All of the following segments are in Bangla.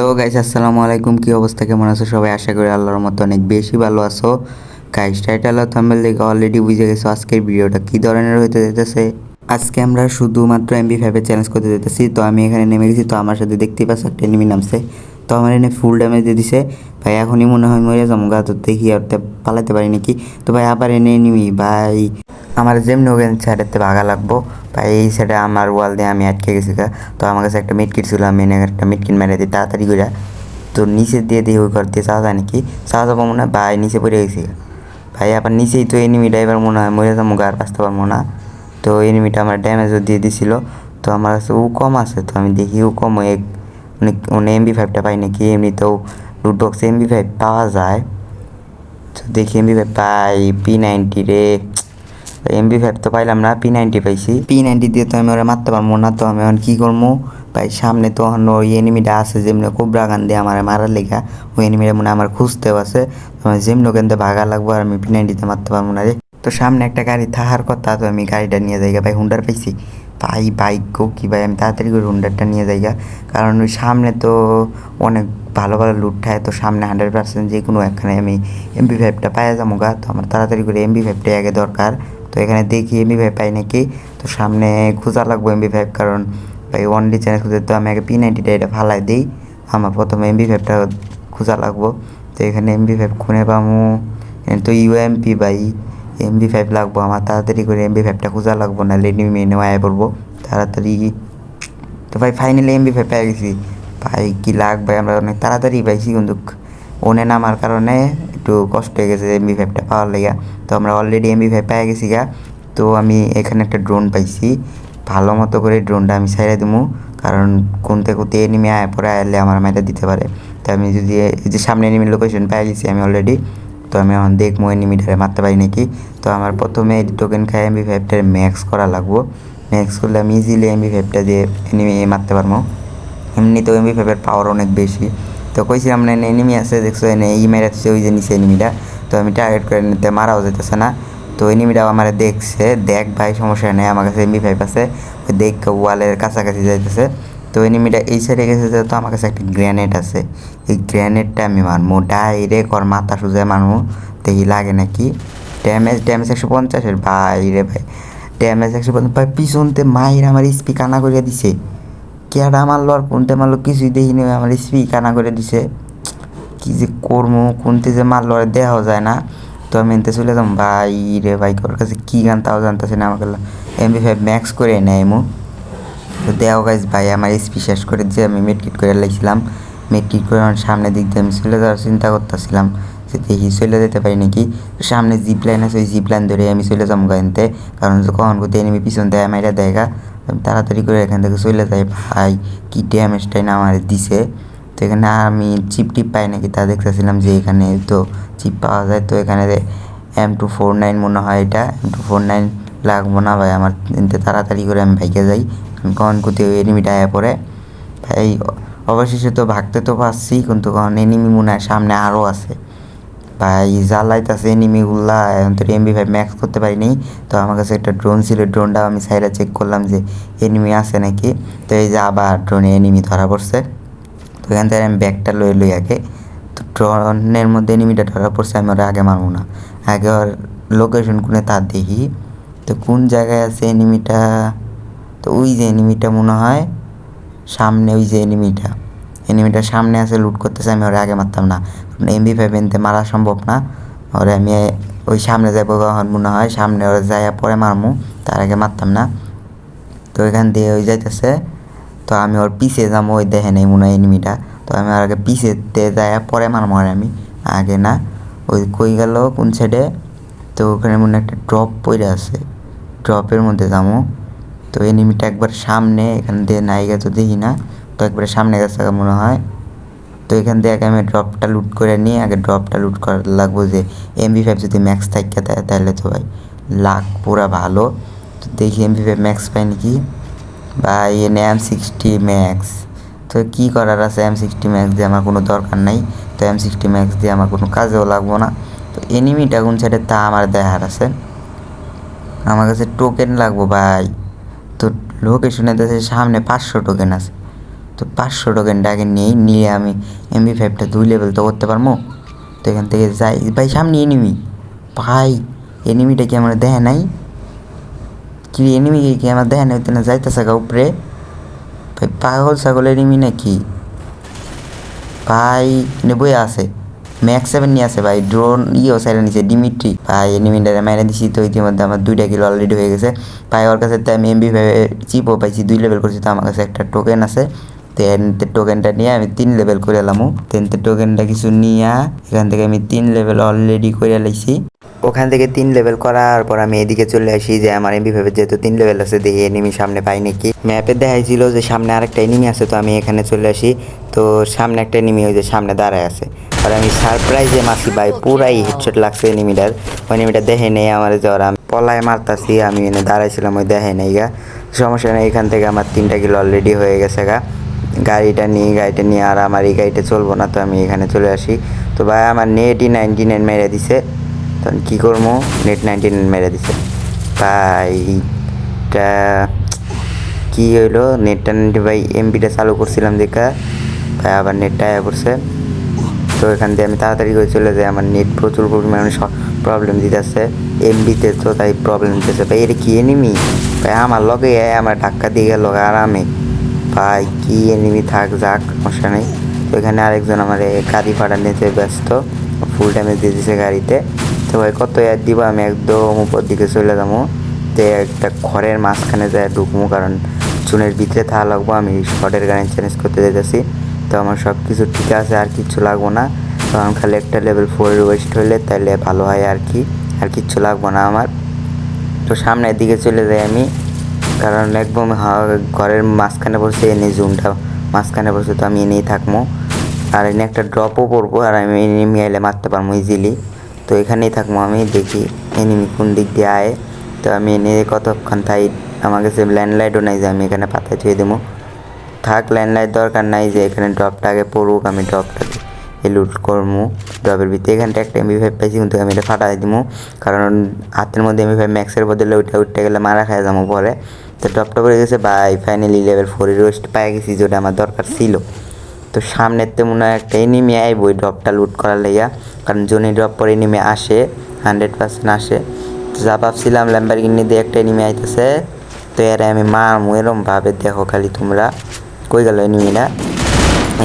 হ্যালো গাইস, আসসালামু আলাইকুম। কি অবস্থা? কেমন আছো সবাই? আশা করি আল্লাহর মতো অনেক বেশি ভালো আছো। গাইস টাইটেল আর থাম্বনেল দেখে অলরেডি বুঝে গেছো আজকের ভিডিওটা কি ধরনের হতে যেতেছে আজকে আমরা শুধুমাত্র এমবি ফাইভে চ্যালেঞ্জ করতে যেতেছি তো আমি এখানে নেমে গেছি। তো আমার সাথে দেখতেই পাচ্ছ একটা এনিমি নামছে। তো আমার এনে ফুল ড্যামেজ দিয়ে দিছে। ভাই, এখনই মনে হয় মরে যাব। গা তো দেখি আর পালাতে পারি নাকি। তো ভাই, আবার এনে এনিমি ভাই। আমার যেমনি ওখানে সাইডেতে ভাগা লাগবো। ভাই, এই সাইডে আমার ওয়াল দিয়ে আমি আটকে গেছি তো আমার কাছে একটা মিটকিট ছিল, আমি এনে একটা মিটকিট মেরে দিই তাড়াতাড়ি করে তো নিচে দিয়ে দিয়ে ওই ঘর দিয়ে চাওয়া যায় নাকি চাওয়া যাব মনে হয়, ভাই, নিচে পড়ে গেছি। ভাই, আবার নিচেই তো এনিমিটা এবার মনে হয়, মরে যাব গা, আর বাঁচতে পারব না। তো এনিমিটা আমার ড্যামেজও দিয়ে দিছিল। তো আমার কাছে ও কম আছে, তো আমি দেখি ও কম এক অনেক মানে এমবি ফাইভটা পাই নাকি? এমনিতেও লুট বক্সে এমবি ফাইভ পাওয়া যায়। তো দেখি এমবি ফাইভ পাই পি নাইনটি রে এমবি ফাইভ তো পাইলাম না পি নাইনটি পাইছি। পি নাইনটি দিয়ে তো আমি ওরা মারতে পারব না তো আমি এখন কী করব? ভাই, সামনে তো ওই এনিমিটা আছে, যেমনি কোবরা গান দিয়ে আমার মারার লেখা ওই এনিমিটা মনে আমার খুঁজতেও আছে আমি যেমনি ওখান ভাগা লাগবো আর আমি পি নাইনটিতে মারতে পারব না রে। তো সামনে একটা গাড়ি থাকার কথা, তো আমি গাড়িটা নিয়ে যাইগা। ভাই হুন্ডার পাইছি। ভাই, বাইক কি ভাই, আমি তাড়াতাড়ি করে হুন্ডারটা নিয়ে যাইগা। কারণ ওই সামনে তো অনেক ভালো ভালো লুট থাকে, তো সামনে হান্ড্রেড পার্সেন্ট যে কোনো একখানে আমি এমবি ফাইভটা পাইয়া যাব গা তো আমার তাড়াতাড়ি করে এমবি ফাইভটা আগে দরকার। তো এখানে দেখি এমবি ফাইভ পাই নাকি? তো সামনে খোঁজা লাগবো এমবি ফাইভ কারণ ভাই ওয়ান ডি চ্যানেল খুঁজে তো আমি আগে পি নাইনটিটা এটা ফালাই দিই। আমার প্রথমে এমবি ফাইভটা খোঁজা লাগবো। তো এখানে এমবি ফাইভ পাবো এখানে তো ইউএমপি ভাই। এমবি ফাইভ লাগবো আমার, তাড়াতাড়ি করে এমবি ফাইভটা খোঁজা লাগবো না লেডি মেয়ে নেওয়া পড়ব। তাড়াতাড়ি। তো ভাই ফাইনালি এমবি ফাইভ পেয়ে গেছি। ভাই কি লাগ ভাই, আমরা অনেক তাড়াতাড়ি পাইছি কিন্তু ওনে নামার কারণে একটু কষ্ট হয়ে গেছে এমবি ফাইভটা পাওয়ার লেগা। তো আমরা অলরেডি এমবি ফাইভ পেয়ে গেছি গা। তো আমি এখানে একটা ড্রোন পাইছি। ভালো মতো করে ড্রোনটা আমি সাইড়ে দেবো কারণ কোনতে কোনতে এনিমি আয়, পরে আয়লে আমার মাইটা দিতে পারে। তো আমি যদি এই যে সামনে এনিমির লোকেশন পেয়ে গেছি আমি অলরেডি তো আমি এখন দেখব এনিমিটারে মারতে পারি নাকি। তো আমার প্রথমে টোকেন খাই এমবি ফাইভটার ম্যাক্স করা লাগবো। ম্যাক্স করলে আমি ইজিলি এমবি ফাইভটা দিয়ে এনিমি মারতে পারব এমনিতেও এমবি ফাইভের পাওয়ার অনেক বেশি। তো কইছিলাম, না এনিমি আছে, দেখছ এনে ই মেরাচ্ছে ওই যে নিচে এনিমিটা তো আমি টার্গেট করে নিতে, মারাও যেতেছে না। তো এনিমিটাও আমার দেখছে, দেখ ভাই, সমস্যা নেই, আমার কাছে এমবি ফাইভ আছে। ওই দেখ ওয়ালের কাছাকাছি যাইতেছে। তো এনিমিটা এই সাইডে গেছে তো আমার কাছে একটা গ্র্যানেড আছে। এই গ্র্যানেডটা আমি মারবো ডাইরেক্ট ওর মাথা সুজে মারবো দেখি লাগে নাকি? ড্যামেজ ড্যামেজ একশো পঞ্চাশের, ভাই রে ভাই। ড্যামেজ একশো পঞ্চাশ, ভাই, পিছনতে মায়ের আমার স্পি কানা করে দিছে। কেডা মারলো আর কোনটা মারলো কিছুই দেখিনি, আমার স্পি কানা করে দিছে। কি যে করব কোনতে যে মারলো আর দেওয়া যায় না। তো আমি এনতে চলে যাম, ভাই রে ভাই ওর কাছে কী গান তাও জানতেছে না, আমাকে এমবি ফাইভ ম্যাক্স করে নেয় এমু তো দেও গাইজ ভাই, আমার স্পি শেষ করে দিয়ে আমি মেডকিট করে লাইছিলাম। মেডকিট করে আমার সামনের দিক দিয়ে আমি চলে যাওয়ার চিন্তা করতেছিলাম যে দেখি চলে যেতে পারি নাকি। সামনে জিপ লাইন আছে, ওই জিপ লাইন ধরে আমি চলে যাব গাইনতে কারণ যে কখন কোথায় এনিমি পিছন দেয় মাইরা দেখা তাড়াতাড়ি করে এখান থেকে চলে যাই। ভাই, কি ড্যামেজটাই না আমার দিছে। তো এখানে আমি চিপ টিপ পাই নাকি তা দেখতেছিলাম যে এখানে তো চিপ পাওয়া যায়। তো এখানে এম টু ফোর নাইন মনে হয় এটা। এম টু ফোর নাইন লাগবো না ভাই, আমার তাড়াতাড়ি করে আমি ভাইকে যাই। কখন কোথায় এনিমিটা আয়া পড়ে। ভাই, অবশেষে তো ভাগতে তো পারছি, কিন্তু কখন এনিমি মনে হয় সামনে আরও আছে। ভাই জ্বালাইতেছে এনিমিগুলা, এখন তো এমবি ফাইভ ম্যাক্স করতে পারিনি। তো আমার কাছে একটা ড্রোন ছিল ড্রোনটাও আমি সাইডে চেক করলাম যে এনিমি আছে নাকি। তো এই যে আবার ড্রোনে এনিমি ধরা পড়ছে। তো এখান থেকে আমি ব্যাগটা লই লই আগে। তো ড্রোনের মধ্যে এনিমিটা ধরা পড়ছে, আমি ওরা আগে মারবো না। আগে ওর লোকেশন কোনে তার দেখি। তো কোন জায়গায় আছে এনিমিটা তো ওই যে এনিমিটা মনে হয়, সামনে ওই যে এনিমিটা এনিমিটার সামনে আছে লুট করতেছে, আমি ওরা আগে মারতাম না। এমবি ফাইভ এনতে মারা সম্ভব না। ওরে আমি ওই সামনে যাব কখন মনে হয়? সামনে ওরা যাই পরে মারমু, তার আগে মারতাম না। তো এখান দিয়ে ওই যাইতেছে। তো আমি ওর পিছে যাব ওই দেখে নেই মনে হয় এনিমিটা তো আমি আর আগে পিছেতে যাই পরে মারমু আর আমি। আগে না, ওই কই গেল কোন সাইডে তো ওখানে মনে একটা ড্রপ পড়ে আছে। ড্রপের মধ্যে যাব তো এনিমিটা একবার সামনে, এখান দিয়ে নাইগা তো দেখি না। তো একবারে সামনে গেছে মনে হয়। তো এখান থেকে আমি ড্রপটা লুট করে নিয়ে আগে ড্রপটা লুট করা লাগবো যে এমবি ফাইভ যদি ম্যাক্স থাকে দেয় তাহলে তো ভাই লাখ পুরা ভালো। তো দেখি এমবি ফাইভ ম্যাক্স পাই নাকি? বা এনে এম সিক্সটি ম্যাক্স তো কী করার আছে এম সিক্সটি ম্যাক্স দিয়ে আমার কোনো দরকার নাই। তো এম সিক্সটি ম্যাক্স দিয়ে আমার কোনো কাজেও লাগবো না। তো এনিমিটা কোন সাইডে তা আমার দেখার আছে। আমার কাছে টোকেন লাগবো ভাই। তো লোকেশনে দেশে সামনে পাঁচশো টোকেন আছে। তো পাঁচশো টোকেনটা আগে নিই নিয়ে আমি এমবি ফাইভটা দুই লেভেল তো করতে পারব। তো এখান থেকে যাই। ভাই, সামনে এনিমি ভাই এনিমিটা কি আমার দেখে নাই? কি এনিমি কি আমার দেখে নাই? না যাইতেছে গা উপরে। ভাই, পাগল ছাগল এনিমি নাকি? ভাই নেবই আছে। ম্যাক্স সেভেন নিয়ে আছে, ভাই। ড্রোন ইয়েও সাইডে নিচে ডিমিট্রি ভাই এনিমিটারে মেরে দিছি তো ইতিমধ্যে আমার দুইটা কিলো অলরেডি হয়ে গেছে। ভাই, ওর কাছে তো আমি এমবি চিপও পাইছি, দুই লেভেল করছি তো আমার কাছে একটা টোকেন আছে। তো এনতে টোকেনটা নিয়ে আমি তিন লেভেল করে এলামও তেনতে টোকেনটা কিছু নিয়ে এখান থেকে আমি তিন লেভেল অলরেডি করে লাইছি ওখান থেকে তিন লেভেল করার পর আমি এদিকে চলে আসি যে আমার এমবি ফাইভের যেহেতু তিন লেভেল আছে, দেখি এনিমি সামনে পাই নাকি। ম্যাপে দেখাইছিল যে সামনে আরেকটা এনিমি আছে, তো আমি এখানে চলে আসি। তো সামনে একটা এনিমি ওই যে সামনে দাঁড়ায় আছে। আর আমি সারপ্রাইজে মাসি ভাই, পুরাই হেডশট লাগছে এনিমিটার ওই এনিমিটা দেখে নেই আমার জ্বর, আমি পলায় মারতাছি, আমি এনে দাঁড়াইছিলাম, ওই দেখে নেই গা। সমস্যা নেই, এখান থেকে আমার তিনটা কিলো অলরেডি হয়ে গেছে গা। গাড়িটা নিয়ে গাড়িটা নিয়ে আর আমার এই গাড়িটা চলবো না, তো আমি এখানে চলে আসি। তো ভাই আমার নেটই নাইনটি নাইন মেরে দিছে। তখন কী করব? নেট নাইনটি নাইন মেরে দিছে। ভাই কী হইল? নেটটা নাইনটি ভাই এমবিটা চালু করছিলাম দেখা। ভাই, আবার নেটটা আয়া করছে তো এখান থেকে আমি তাড়াতাড়ি করে চলে যাই। আমার নেট প্রচুর পরিমাণে প্রবলেম দিতেছে। এমবিতে তো তাই প্রবলেম দিতেছে। ভাই, এটা কি এনিমি ভাই, আমার লগে আয় আমার ধাক্কা দিয়ে গেল আরামে ভাই, কি এনিমি থাক, যাক, সমস্যা নেই। তো এখানে আরেকজন আমার গাড়ি ভাড়া নিতে ব্যস্ত ফুল ড্যামেজ দিয়ে দিছে গাড়িতে। তো ভাই, কত ইয়ার দিব? আমি একদম উপর দিকে চলে যাব। তো একটা ঘরের মাঝখানে যায় ঢুকবো, কারণ চুনের ভিতরে থা লাগবো। আমি শর্টের গাড়ি চেঞ্জ করতে যেতেছি তো আমার সব কিছু ঠিক আছে, আর কিচ্ছু লাগবো না। তো আমি খালি একটা লেভেল ফোরের ওয়েস্ট হইলে তাহলে ভালো হয় আর কি। আর কিচ্ছু লাগবো না আমার। তো সামনের দিকে চলে যাই আমি। কারণ একদম ঘরের মাঝখানে বসে এনে জুমটা মাঝখানে বসে তো আমি এনেই থাকব। আর এনে একটা ড্রপও পড়ব, আর আমি এনিমি আইলে মারতে পারব ইজিলি তো এখানেই থাকব আমি, দেখি এনিমি কোন দিক দিয়ে আয়। তো আমি এনে কতক্ষণ তাই আমার কাছে ল্যান্ডলাইটও নাই যে আমি এখানে পাতায় ছুঁয়ে দেবো। থাক ল্যান্ডলাইট দরকার নাই যে এখানে ড্রপটা আগে পড়ুক, আমি ড্রপটাকে লুট করব ড্রপের ভিতরে। এখানটা একটা এমবি ফাইভ পাইছি, কিন্তু আমি এটা ফাটাই দিব। কারণ হাতের মধ্যে এমবি ফাইভ ম্যাক্সের বদলে ওইটা উঠতে গেলে মারা খাই যাব পরে। তো ড্রপটা পড়ে গেছে বাই ফাইনালি লেভেল ফোরের রোস্ট পাই গেছি যেটা আমার দরকার ছিল। তো সামনের তো মনে হয় একটা এনিমি আইব ওই ড্রপটা লুট করার লেগা, কারণ জনি ড্রপ পরে এনিমি আসে হান্ড্রেড পার্সেন্ট আসে। তো যা ভাবছিলাম ল্যাম্বারগিনি দিয়ে একটা এনিমি আইতেছে, তো এর আমি মারমু এরম ভাবে দেখো খালি তোমরা। কই গেল এনিমিটা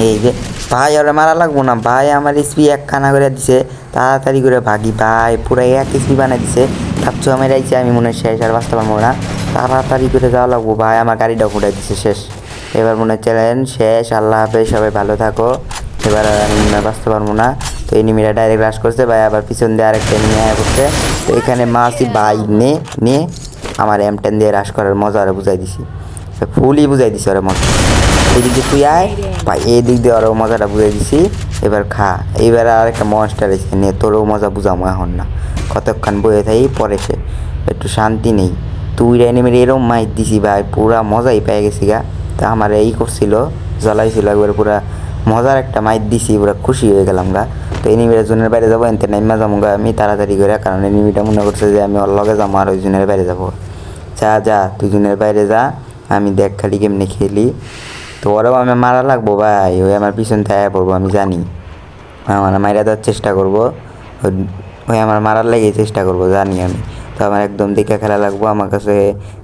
এই যে, ভাই, ওরা মারা লাগবো না, ভাই, আমার স্পি এক কানা করে দিছে, তাড়াতাড়ি করে ভাগি, ভাই পুরো এক স্পি বানাই দিছে। ভাবছ আমি রাইছি, আমি মনে হয় শেষ, আর বাঁচতে পারব না। তাড়াতাড়ি করে যাওয়া লাগবো। ভাই, আমার গাড়িটা ফুটাই দিচ্ছে শেষ। এবার মনে চ্যালেঞ্জ শেষ। আল্লাহ হাফেজ, সবাই ভালো থাকো। এবার আমি বাঁচতে পারব না। তো এনিমিটা ডাইরেক্ট রাশ করছে, ভাই, আবার পিছন দিয়ে আরেকটা এনিমি আয়া করছে। তো এখানে মাসি, ভাই, নে নে। আমার এম টেন দিয়ে রাশ করার মজা আরও বুঝাই দিছি। ফুলই বুঝাই দিছি ওরা মজা। এদিক দিয়ে তুই আয়। ভাই এই দিক দিয়ে আরও মজাটা বুঝাই দিছি। এবার খা। এবার আর একটা মনস্টার এসে নিয়ে তোরও মজা বুঝামো এখন না। কতক্ষণ বয়ে থাকি, পরে সে। একটু শান্তি নেই। তুই এনিমের এরম মাইর দিছি ভাই, পুরা মজাই পেয়ে গেছি গা। তা আমার এই করছিল, জ্বলাইছিল একবার পুরা মজার একটা মাইর দিছি, পুরা খুশি হয়ে গেলাম গা। তো এনিমির জনের বাইরে যাব, এনতে নাইমা যাব গা, আমি তাড়াতাড়ি করে, কারণ এনিমিটা মনে করছে যে আমি ওর লগে যাব আর ওই জনের বাইরে যাব। যা যা, তুই জনের বাইরে যা, আমি দেখ খালি কেমনে খেলি। তো ওরাও আমি মারা লাগবো ভাই, ওই আমার পিছন থেকে পড়ব, আমি জানি। আমার মাইরা দেওয়ার চেষ্টা করব, ওই- ওই আমার মারার লেগে চেষ্টা করব, জানি আমি। তো আমার একদম দেখে খেলা লাগবো। আমার কাছে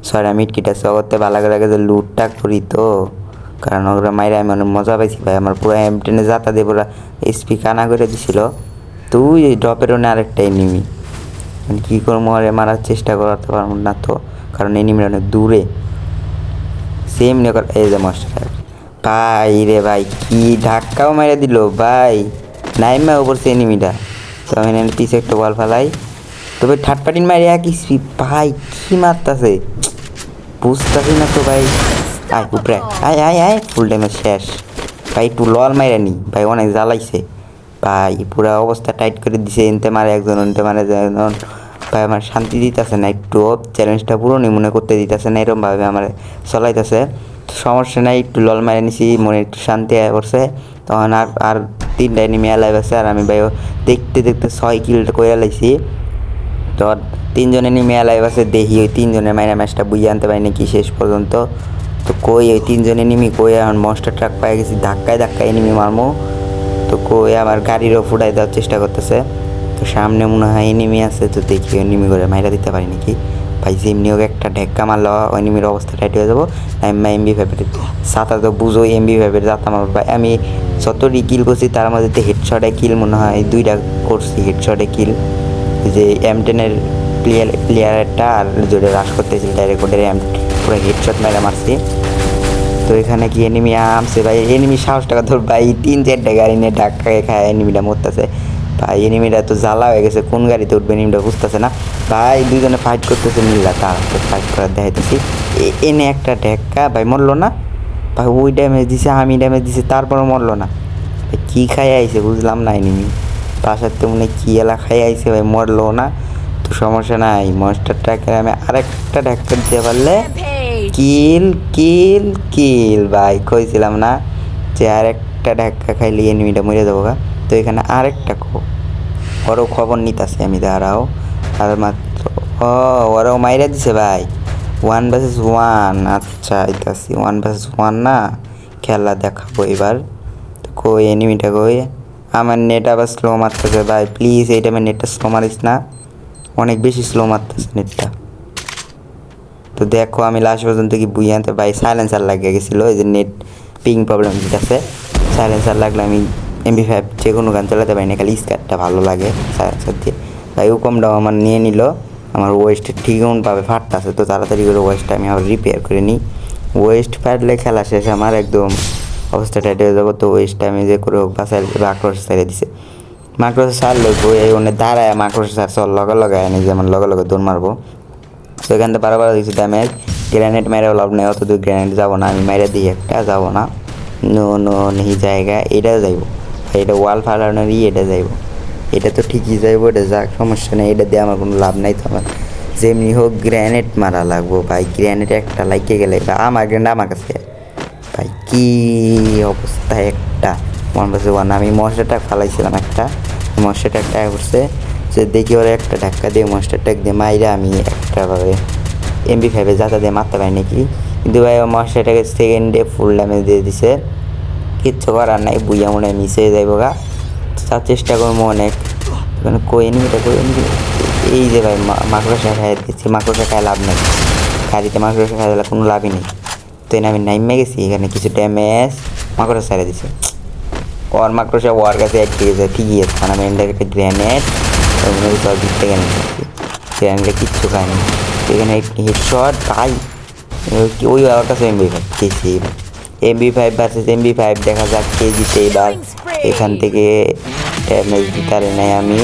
ছয়টা মিটকিট আছে। অগত্যে ভালো করে আগে যে লুটটা করি তো। কারণ ওরা মাইরা আমি অনেক মজা পাইছি ভাই। আমার পুরো এম টেনে যাতা দিয়ে পুরো স্পি কানা করে দিছিল। তুই ড্রপের ওনে আরেকটা এনিমি কী করব আরে মারার চেষ্টা করতে পারব না তো। কারণ এনিমিটা অনেক দূরে। সেম নিয়ে এই যে মাস্টার ভাই রে ভাই, কি ধাক্কাও মেরে দিল ভাই। নাইমা উপর সে এনিমিটা তো আমি পিছে একটা বল ফেলাই। তবে থার্ড পার্টির মারি একই ভাই, কি মারতাছে? বুঝতেছি না তো ভাই। আয়, উপরে আয়। আয় আয় ফুল টাইমের শেষ। ভাই, একটু লল মাইরা নি। ভাই, অনেক জ্বালাইছে। ভাই, পুরা অবস্থা টাইট করে দিছে, এনতে মারে একজন এনতে মারে একজন। ভাই, আমার শান্তি দিতেছে না, একটু চ্যালেঞ্জটা পুরোনি মনে করতে দিতেছে না এরকমভাবে আমার চলাইতেছে। সমস্যা নাই, একটু লল মারে নিছি, মনে একটু শান্তি করছে। তখন আর আর তিনটা এনিমি অ্যালাইভ আছে, আর আমি ভাই দেখতে দেখতে ছয় কিলটা করে লাইছি। তো তিনজনে নিয়ে মেলায় আছে, দেখি ওই তিনজনের মাইনা ম্যাচটা বুঝিয়ে আনতে পারি নাকি শেষ পর্যন্ত। তো কই ওই তিনজনে নিমি, কই এখন মনস্টার ট্রাক পাই গেছি, ধাক্কায় ধাক্কায় এনিমি মারমো। তো কই আমার গাড়িরও ফুটাই দেওয়ার চেষ্টা করতেছে। তো সামনে মনে হয় এনিমি আছে, তো দেখি এনিমি করে মাইরা দিতে পারি নাকি। ভাই, যেমনি হোক একটা ঢেক্কা মারলে ওই এনিমির অবস্থা টাইট হয়ে যাব। আমি এমবি ফাইভের সাতা তো বুঝো এমবি ফাইভের যাতাম ভাই। আমি যতটি কিল করছি, তার মধ্যে হেডশটে কিল মনে হয়, দুইটা করছি হেডশটে কিল যে এম টেনের প্লেয়ার প্লেয়ারটা আর জোরে রাশ করতেছিল ডাইরেক্ট ওদের এম পুরো হেডশট মেরে মারছি। তো এখানে কি এনিমি আমছে ভাই? এনিমি সাহস টাকা ধর ভাই, তিন চারটা গাড়ি নিয়ে ধাক্কা খায় এনিমিটা মরতেছে। ভাই এনিমিটা তো জ্বালা হয়ে গেছে, কোন গাড়িতে উঠবে এনিমিটা বুঝতেছে না। ভাই দুজনে ফাইট করতেছে মিল্লা, তার ফাইট করার দেখাইতেছি। এনে একটা ঢেক্কা, ভাই, মরলো না? ভাই, ওই ড্যামেজ দিছে, আমি ড্যামেজ দিছে তারপরে মরলো না। কী খাই আইছে বুঝলাম না এনিমি পাশার তো মনে কী এলা খাই আইছে ভাই, মরলো না। তো সমস্যা নাই মনস্টারটাকে আমি আরেকটা ঢাক্কা দিতে পারলে কিল কিল কিল, ভাই, কইছিলাম না যে আরেকটা ধাক্কা খাইলে এনিমিটা মরে দেবো গা। তো এখানে আরেকটা খো ওরও খবর নিতেছে আমি, দাঁড়াও। আর মাত্র ও, ওরাও মাইরা দিছে ভাই। ওয়ান ভার্সেস ওয়ান আচ্ছা আইতাছি ওয়ান ভার্সেস ওয়ান না। খেলা দেখাবো এবার। তো কই এনিমিটা কই? আমার নেট আবার স্লো মারতেছে। ভাই প্লিজ এই টাইমে নেটটা স্লো মারিস না। অনেক বেশি স্লো মারতেছে নেটটা তো দেখো, আমি লাস্ট পর্যন্ত কি বুঝে আনতে, ভাই সাইলেন্সার লাগিয়ে গেছিল। এই যে নেট পিং প্রবলেম আছে সাইলেন্সার লাগলে আমি এমবি ফাইভ যে কোনো গান চালাতে পারি না, খালি স্কারটা ভালো লাগে সাইলেন্সার দিয়ে। তাই কমটাও আমার নিয়ে নিল। আমার ওয়েস্টের ঠিক এমন পাবে ফাটটা আছে তো তাড়াতাড়ি করে ওয়েস্টটা আমি আবার রিপেয়ার করে নিই। ওয়েস্ট ফাটলে খেলা শেষ, আমার একদম অবস্থা টাইট হয়ে যাব, তো আমি যে করে হোক, বাসায় আক্রোশ ছেড়ে দিছে। মাক্রোশ সার বই এই ওনে দাঁড়ায় মাক্রোশ সার সব লগে লগে আনি যেমন লগে লগে দৌড় মারবো। তো এখান থেকে বারবার দিচ্ছি ড্যামেজ গ্রেনেড মেরে লাভ নেই অত দূর গ্রেনেড যাব না, আমি মেরে দিই একটা, যাব না। নো নো নেই জায়গা এটা যাইবো। এটা ওয়াল ফালানোরই এটা যাইবো। এটা তো ঠিকই যাইবো, এটা যাক, সমস্যা নেই, এটা দিয়ে আমার কোনো লাভ নাই তো আমার। যেমনি হোক গ্রেনেড মারা লাগবো, ভাই গ্রেনেড একটা লাইকে গেলে আমার গ্রেনেড আমার কাছে। ভাই, কি অবস্থা একটা? বাসে ওয়ান আমি মশলাটা ফালাইছিলাম একটা। মশলাটা একটা করছে যে দেখি ওরা একটা ধাক্কা দিয়ে মশলাটা দিয়ে মাইরে আমি একটা ভাবে এমবি ফাইভে যাতা দিয়ে মারতে পারি নাকি? কিন্তু ভাই, ও মশলাটাকে সেকেন্ডে ফুল ড্যামেজ দিয়ে দিছে। কিচ্ছু করার নাই, বুইয়া মনে হয় মিস হয়ে যাইব গা। তার চেষ্টা করব অনেক। মানে কই এটা কই? এই যে ভাই মাকড়সা খাই দিচ্ছি মাকড়সা খায় লাভ নেই। গাড়িতে মাকড়সা খাই দিলে কোনো লাভই নেই। তো আমি নাইমে গেছি এখানে কিছু ড্যামেজ মাকড়সা ছেড়ে দিছে। ওর মাকড়সা ওর কাছে এক ঠিক আছে ঠিকই আছে কারণ আমি এনটাকে একটা গ্র্যানেড সব দিক থেকে নিয়েছি গ্র্যানেডে কিচ্ছু খায়নি এখানে হেডশট তাই ওই ওর কাছে MP five কেছি MP five versus MP five দেখা যাক কে জিতে এবার। এখান থেকে ড্যামেজ দিতে নাই আমি।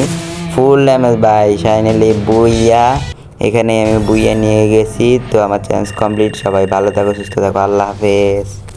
ফুল ড্যামেজ বাই ফাইনালি বুইয়া। এখানে আমি বুইয়া নিয়ে গেছি, তো আমার চ্যান্স কমপ্লিট সবাই ভালো থাকো, সুস্থ থাকো। আল্লাহ হাফেজ।